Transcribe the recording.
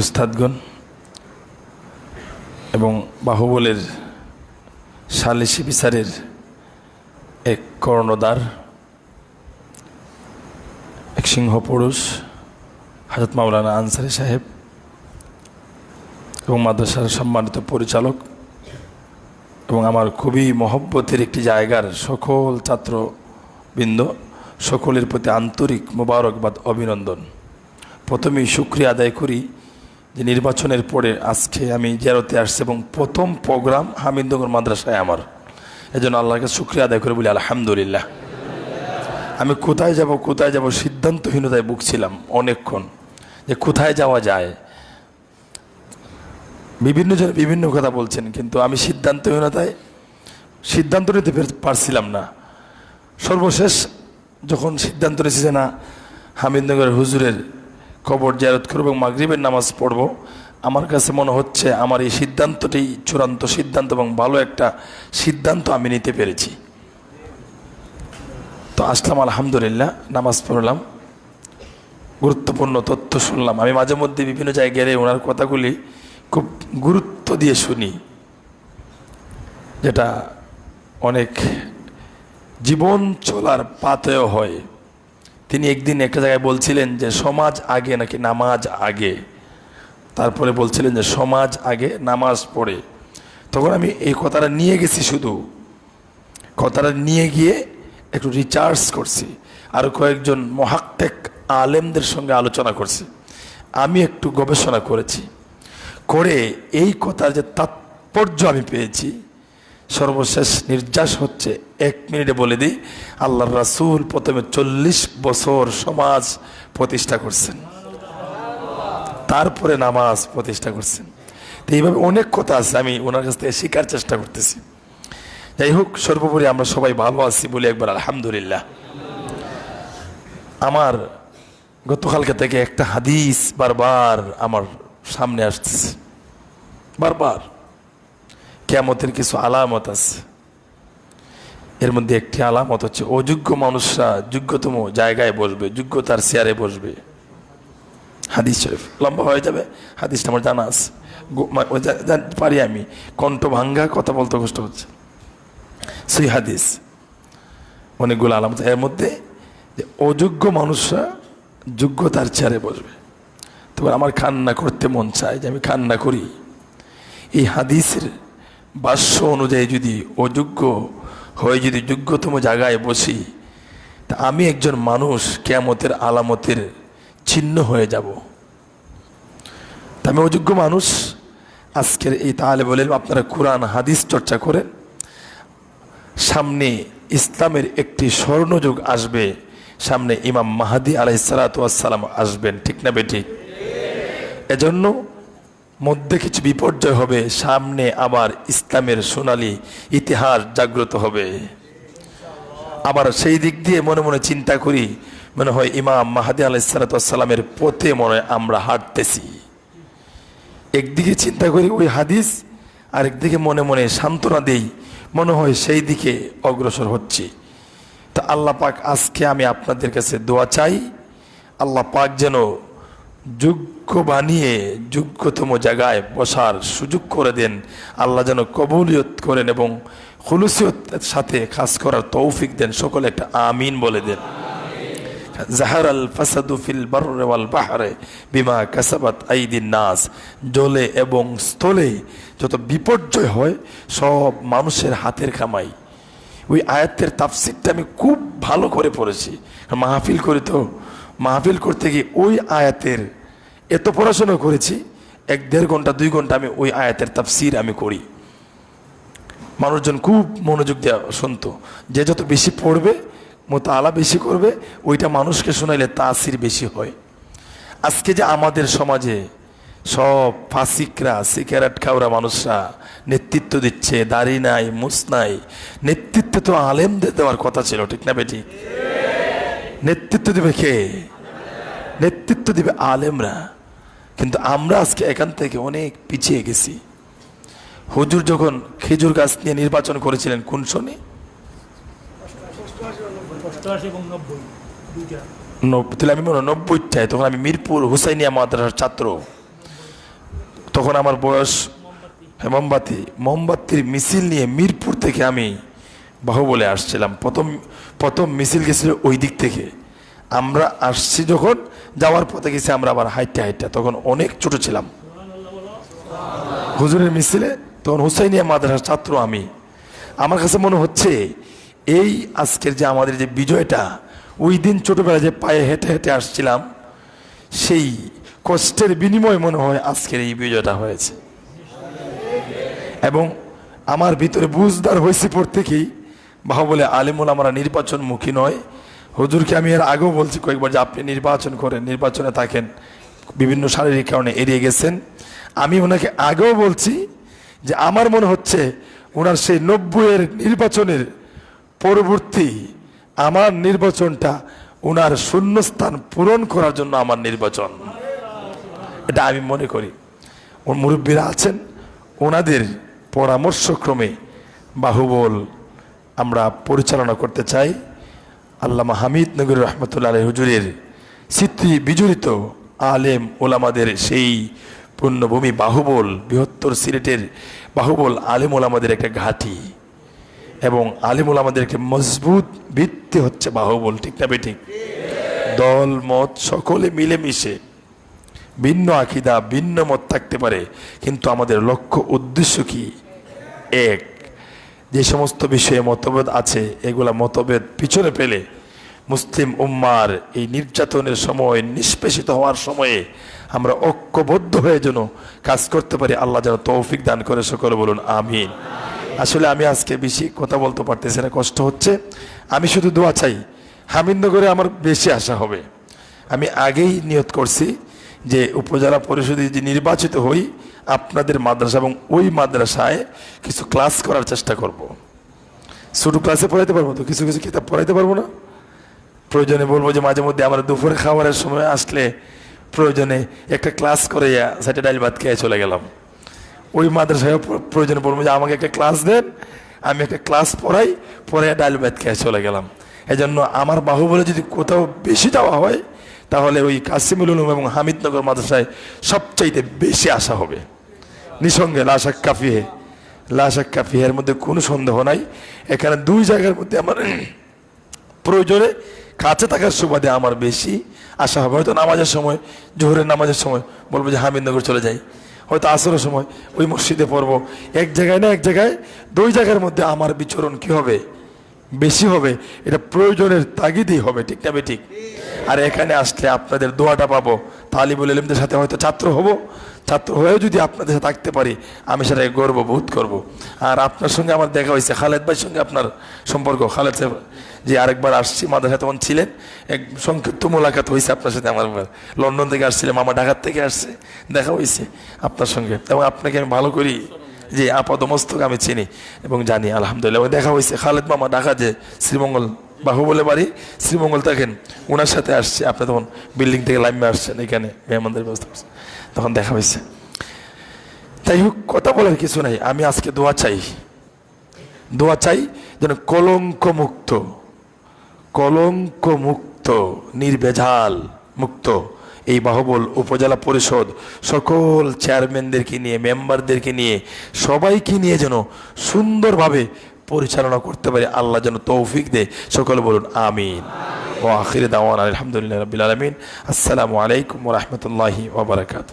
উস্তাদগণ এবং বাহুবলের সালিসি বিচারের এক কর্ণদার এক সিংহ পুরুষ হাজরত মাওলানা আনসারি সাহেব এবং মাদ্রাসার সম্মানিত পরিচালক এবং আমার খুবই মহব্বতের একটি জায়গার সকল ছাত্রবৃন্দ, সকলের প্রতি আন্তরিক মোবারকবাদ, অভিনন্দন। প্রথমেই শুক্রিয়া আদায় করি যে নির্বাচনের পরে আজকে আমি জেরোতে আসছি এবং প্রথম প্রোগ্রাম হামিদনগর মাদ্রাসায় আমার। এজন্য আল্লাহকে শুক্রিয়া আদায় করে বলি, আলহামদুলিল্লাহ। আমি কোথায় যাব কোথায় যাব সিদ্ধান্তহীনতায় ভুগছিলাম অনেকক্ষণ যে কোথায় যাওয়া যায়। বিভিন্ন জন, বিভিন্ন কথা বলছেন, কিন্তু আমি সিদ্ধান্তহীনতায়, সিদ্ধান্ত নিতে পারছিলাম না। সর্বশেষ যখন সিদ্ধান্ত নিয়েছি যে না হামিদনগর হুজুরের কবর জারত করব এবং মাগরিবের নামাজ পড়ব। আমার কাছে মনে হচ্ছে আমার এই সিদ্ধান্তটি চূড়ান্ত সিদ্ধান্ত এবং ভালো একটা সিদ্ধান্ত আমি নিতে পেরেছি। তো আসলাম, আলহামদুলিল্লাহ, নামাজ পড়লাম। গুরুত্বপূর্ণ তথ্য শুনলাম। আমি মাঝে মধ্যে বিভিন্ন জায়গায় গিয়ে ওনার কথাগুলি খুব গুরুত্ব দিয়ে শুনি, যেটা অনেক জীবন চলার পাতেও হয়। তিনি একদিন একটা জায়গায় বলছিলেন যে, সমাজ আগে নাকি নামাজ আগে? তারপরে বলছিলেন যে, সমাজ আগে নামাজ পড়ে। তখন আমি এই কথাটা নিয়ে গেছি শুধু। কথাটা নিয়ে গিয়ে একটু রিচার্জ করছি। আর কয়েকজন মহাক্তেক আলেমদের সঙ্গে আলোচনা করছি। আমি একটু গবেষণা করেছি। করে এই কথার যে তাৎপর্য আমি পেয়েছি সর্বশেষ নির্যাস হচ্ছে। এক মিনিটে বলে দিই আল্লাহ রাসূল প্রথমে চল্লিশ বছর সমাজ প্রতিষ্ঠা করছেন। তারপরে নামাজ প্রতিষ্ঠা করছেন। তো এইভাবে অনেক কথা আছে, আমি ওনার কাছ থেকে শেখার চেষ্টা করতেছি। যাই হোক, সর্বোপরি আমরা সবাই ভালো আছি বলে একবার আলহামদুলিল্লাহ। আমার গতকালকে থেকে একটা হাদিস বারবার আমার সামনে আসতেছে। বারবার। কেমতের কিছু আলামত আছে। এর মধ্যে একটি আলামত হচ্ছে, অযোগ্য মানুষরা যোগ্যতম জায়গায় বসবে, যোগ্যতার চেয়ারে বসবে। হাদিস শরীফ। লম্বা হয়ে যাবে, হাদিসটা আমার জানা আছে। পারি আমি। কণ্ঠ ভাঙ্গা কথা বলতে কষ্ট হচ্ছে। সেই হাদিস। অনেকগুলো আলামত। এর মধ্যে যে অযোগ্য মানুষরা যোগ্যতার চেয়ারে বসবে। তবে আমার খান্না করতে মন চায় যে আমি খান্না করি। এই হাদিসের ভাষ্য অনুযায়ী যদি অযোগ্য হয়ে যদি যোগ্যতম জায়গায় বসি, তা আমি একজন মানুষ কেয়ামতের আলামতের চিহ্ন হয়ে যাব। তা আমি অযোগ্য মানুষ? আজকের এই তাহলে বলেন আপনারা কোরআন, হাদিস চর্চা করেন। সামনে ইসলামের একটি স্বর্ণযুগ আসবে, সামনে ইমাম মাহাদি আলাইসালাতাম আসবেন, ঠিক না বেঠিক? এজন্য মধ্যে কিছু বিপর্যয় হবে, সামনে আবার ইসলামের সোনালি ইতিহাস জাগ্রত হবে। আবার সেই দিক দিয়ে মনে মনে চিন্তা করি, মনে হয় ইমাম মাহাদি আলাইসালাতামের পথে মনে আমরা হাঁটতেছি। একদিকে চিন্তা করি ওই হাদিস আর একদিকে মনে মনে সান্ত্বনা দেই, মনে হয় সেই দিকে অগ্রসর হচ্ছি। তা আল্লাহ পাক আজকে আমি আপনাদের কাছে দোয়া চাই, আল্লাহ পাক যেন যোগ্য বানিয়ে যোগ্যতম জায়গায় বসার সুযোগ করে দেন। আল্লাহ যেন কবুলিয়ত করেন এবং খুলুসিয়তের সাথে কাজ করার তৌফিক দেন। সকলে একটা আমিন বলে দেন। জাহার আল ফাসাদু ফিল বাররে ওয়াল বাহরে বিমা কাসাবাত আইদিন নাস। জলে এবং স্থলে যত বিপর্যয় হয়, সব মানুষের হাতের কামাই। ওই আয়াতের তাফসিরটা আমি খুব ভালো করে পড়েছি। মাহফিল করি তো, মাহফিল করতে গিয়ে ওই আয়াতের এত পড়াশোনা করেছি, এক দেড় ঘণ্টা, দুই ঘণ্টা আমি ওই আয়াতের তাফসির আমি করি। মানুষজন খুব মনোযোগ দেওয়া শুনতো, যে যত বেশি পড়বে মতো আলা বেশি করবে, ওইটা মানুষকে শোনাইলে তাসির বেশি হয়। আজকে যে আমাদের সমাজে সব ফাসিকরা, সিগারেট খাওয়া মানুষরা নেতৃত্ব দিচ্ছে, দাড়ি নাই মুস নাই, নেতৃত্ব তো আলেমদের দেওয়ার কথা ছিল, ঠিক না বেটি? নেতৃত্ব দিবে কে? নেতৃত্ব দিবে আলেমরা। কিন্তু আমরা আজকে এখান থেকে অনেক পিছিয়ে গেছি। হুজুর যখন খেজুর গাছ নিয়ে নির্বাচন করেছিলেন কোন সনে? তাহলে আমি মনে নব্বইটায় তখন আমি মিরপুর হুসাইনিয়া মাদ্রাসার ছাত্র। তখন আমার বয়স হ্যাঁ, মোমবাতি মোমবাতির মিছিল নিয়ে মিরপুর থেকে আমি বাহুবলে আসছিলাম। প্রথম প্রথম মিছিল গেছিল ওই দিক থেকে। আমরা আসছি যখন, যাওয়ার পথে গেছি আমরা আবার হাইটে হাইটে, তখন অনেক ছোট ছিলাম। হুজুরের মিছিলে, তখন হুসাইনিয়া মাদ্রাসার ছাত্র আমি। আমার কাছে মনে হচ্ছে, এই আজকের যে আমাদের যে বিজয়টা, ওই দিন ছোটবেলায় যে পায়ে হেঁটে হেঁটে আসছিলাম, সেই কষ্টের বিনিময় মনে হয় আজকের এই বিজয়টা হয়েছে। এবং আমার ভিতরে বুঝদার হয়েছে পর থেকেই বাহুবলে আলিমুল আমরা নির্বাচনমুখী নয় হুজুরকে আমি এর আগেও বলছি কয়েকবার যে আপনি নির্বাচন করেন, নির্বাচনে থাকেন, বিভিন্ন শারীরিক কারণে এড়িয়ে গেছেন। আমি ওনাকে আগেও বলছি যে আমার মনে হচ্ছে ওনার সেই নব্বইয়ের নির্বাচনের পরবর্তী আমার নির্বাচনটা ওনার শূন্যস্থান পূরণ করার জন্য আমার নির্বাচন। এটা আমি মনে করি। ওর মুরব্বীরা আছেন, ওনাদের পরামর্শক্রমে বাহুবল আমরা পরিচালনা করতে চাই। আল্লামা হামিদ নগর রহমতুল্লাহ হুজুরের স্মৃতি বিজড়িত আলেম ওলামাদের সেই পুণ্যভূমি বাহুবল, বৃহত্তর সিলেটের বাহুবল আলেম ওলামাদের একটা ঘাঁটি এবং আলিম ওলামাদের একটা মজবুত ভিত্তি হচ্ছে বাহুবল, ঠিক না বেঠিক? দল, মত, সকলে মিলেমিশে ভিন্ন আকিদা, ভিন্ন মত থাকতে পারে, কিন্তু আমাদের লক্ষ্য, উদ্দেশ্য কি? এক যে সমস্ত বিষয়ে মতভেদ আছে, এগুলা মতভেদ পিছনে পেলে মুসলিম উম্মার এই নির্যাতনের সময়, নিষ্পেষিত হওয়ার সময়ে আমরা ঐক্যবদ্ধ হয়ে যেন কাজ করতে পারি, আল্লাহ যেন তৌফিক দান করে সকলে বলুন, আমিন। আসলে আমি আজকে বেশি কথা বলতে পারতেছি না, কষ্ট হচ্ছে। আমি শুধু দোয়া চাই, হামিদনগরে আমার বেশি আশা হবে। আমি আগেই নিয়ত করছি যে উপজেলা পরিষদে যে নির্বাচিত হই আপনাদের মাদ্রাসা এবং ওই মাদ্রাসায় কিছু ক্লাস করার চেষ্টা করব। ছোটো ক্লাসে পড়াইতে পারব তো? কিছু কিছু কিতাব পড়াইতে পারব না? প্রয়োজনে বলব যে মাঝে মধ্যে আমরা দুপুরে খাবারের সময় আসলে প্রয়োজনে একটা ক্লাস করে সেটা ডাইল ভাত খেয়ে চলে গেলাম। ওই মাদ্রাসায় প্রয়োজনে বলব যে আমাকে একটা ক্লাস দেন, আমি একটা ক্লাস পড়াই পরে ডাইল ভাত খেয়ে চলে গেলাম। এই জন্য আমার বাহুবলে যদি কোথাও বেশি যাওয়া হয়, তাহলে ওই উলুম এবং হামিদনগর মাদ্রাসায় সবচাইতে বেশি আশা হবে। নিঃসঙ্গে লাশাক কাফিহে লাশাক কাফিহের মধ্যে কোনো সন্দেহ নাই। এখানে দুই জায়গার মধ্যে আমার প্রয়োজনে কাছে থাকার সুবাদে আমার বেশি আশা হবে। হয়তো নামাজের সময়, জোহরের নামাজের সময় বলব যে হামিদনগর চলে যাই। হয়তো আসরের সময়, ওই মসজিদে পড়ব। এক জায়গায় না এক জায়গায় দুই জায়গার মধ্যে আমার বিচরণ কি হবে? বেশি হবে। এটা প্রয়োজনের তাগিদেই হবে, ঠিক না ঠিক আর এখানে আসলে আপনাদের দোয়াটা পাবো। তালিবুল ইলমদের সাথে হয়তো ছাত্র হব। ছাত্র হয়েও যদি আপনাদের সাথে থাকতে পারি, আমি সেটাকে গর্ব বোধ করব। আর আপনার সঙ্গে আমার দেখা হয়েছে, খালেদ ভাইয়ের সঙ্গে আপনার সম্পর্ক। খালেদ সাহেব, যে আরেকবার আসছি মাদ্রাসা তখন ছিলেন, এক সংক্ষিপ্ত মোলাকাত হয়েছে আপনার সাথে আমার লন্ডন থেকে আসছিলাম আমার ঢাকার থেকে আসছে, দেখা হয়েছে আপনার সঙ্গে। এবং আপনাকে আমি ভালো করি যে আপাদমস্তক আমি চিনি এবং জানি, আলহামদুলিল্লাহ। দেখা হয়েছে, খালেদ মামা ঢাকা যে শ্রীমঙ্গল বাহুবলে বাড়ি শ্রীমঙ্গল থাকেন। ওনার সাথে আসছে। আপনি তখন বিল্ডিং থেকে লাইমে আসছেন এখানে, মেহমানদের ব্যবস্থা করছেন। তখন দেখা হয়েছে। তাই হোক, কথা বলার কিছু নাই। আমি আজকে দোয়া চাই। দোয়া চাই যেন কলঙ্ক মুক্ত কলঙ্ক মুক্ত নির্বেজাল মুক্ত এই বাহুবল উপজেলা পরিষদ সকল চেয়ারম্যানদেরকে নিয়ে মেম্বারদেরকে নিয়ে, সবাইকে নিয়ে যেন সুন্দরভাবে পরিচালনা করতে পারি, আল্লাহ যেন তৌফিক দে সকলে বলুন, আমিন। ও আখির দাওয়ান আলহামদুলিল্লাহ রবিল আলমিন। আসসালামু আলাইকুম রহমতুল্লাহি ওবরাকাত